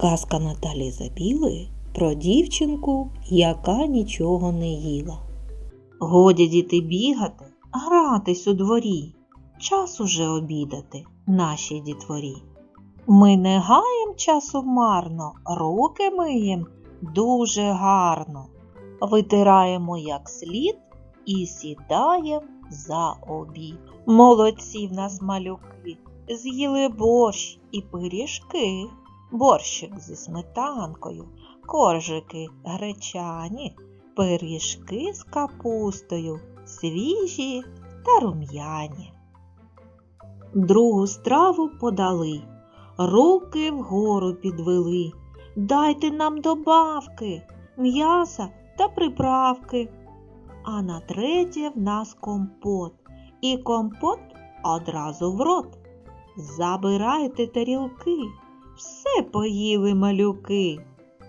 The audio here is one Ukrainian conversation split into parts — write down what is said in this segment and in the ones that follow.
Казка Наталі Забілої про дівчинку, яка нічого не їла. Годі діти бігати, гратись у дворі. Час уже обідати нашій дітворі. Ми не гаєм часу марно, руки миєм дуже гарно. Витираємо як слід і сідаєм за обід. Молодці в нас малюки, з'їли борщ і пиріжки, борщик зі сметанкою, коржики гречані, пиріжки з капустою, свіжі та рум'яні. Другу страву подали, руки вгору підвели. Дайте нам добавки, м'яса та приправки. А на третє в нас компот. І компот одразу в рот. Забирайте тарілки, все поїли малюки.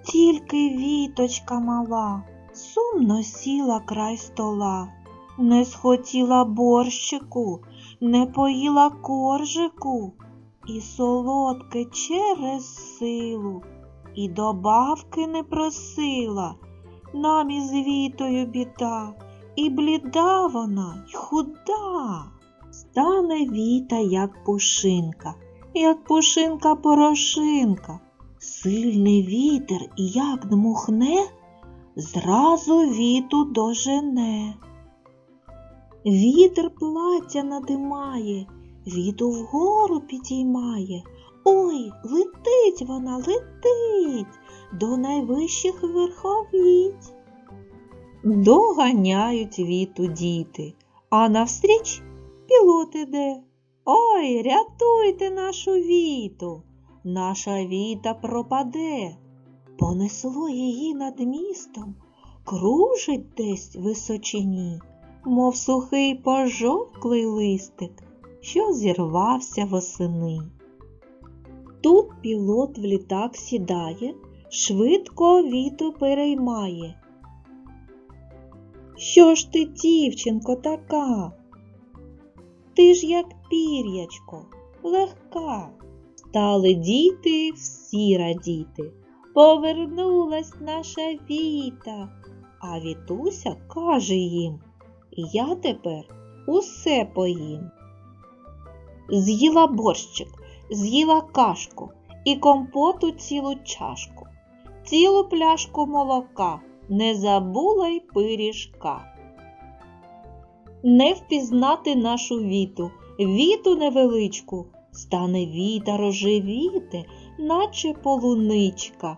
Тільки віточка мала, сумно сіла край стола, не схотіла борщику, не поїла коржику, і солодке через силу, і добавки не просила. Нам із вітою біда, і бліда вона, й худа. Стане віта, як пушинка, як пушинка порошинка. Сильний вітер як дмухне, зразу віту дожене. Вітер плаття надимає, віту вгору підіймає. Ой, летить вона, летить до найвищих верховіть. Доганяють віту діти, а навстріч пілот іде. Ой, рятуйте нашу віту, наша віта пропаде. Понесло її над містом, кружить десь височині, мов сухий пожовклий листик, що зірвався восени. Тут пілот в літак сідає, швидко віту переймає. Що ж ти, дівчинко, така? Ти ж як пір'ячко, легка. Стали діти всі радіти. Повернулась наша віта, а вітуся каже їм, я тепер усе поїм. З'їла борщик, з'їла кашку і компоту цілу чашку, цілу пляшку молока, не забула й пиріжка. Не впізнати нашу віту, віту невеличку, стане віта рожевіти, наче полуничка.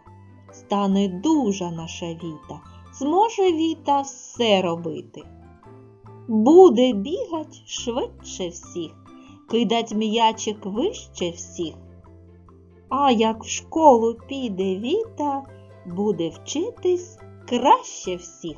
Стане дужа наша віта, зможе віта все робити. Буде бігать швидше всіх, кидать м'ячик вище всіх. А як в школу піде віта, буде вчитись краще всіх.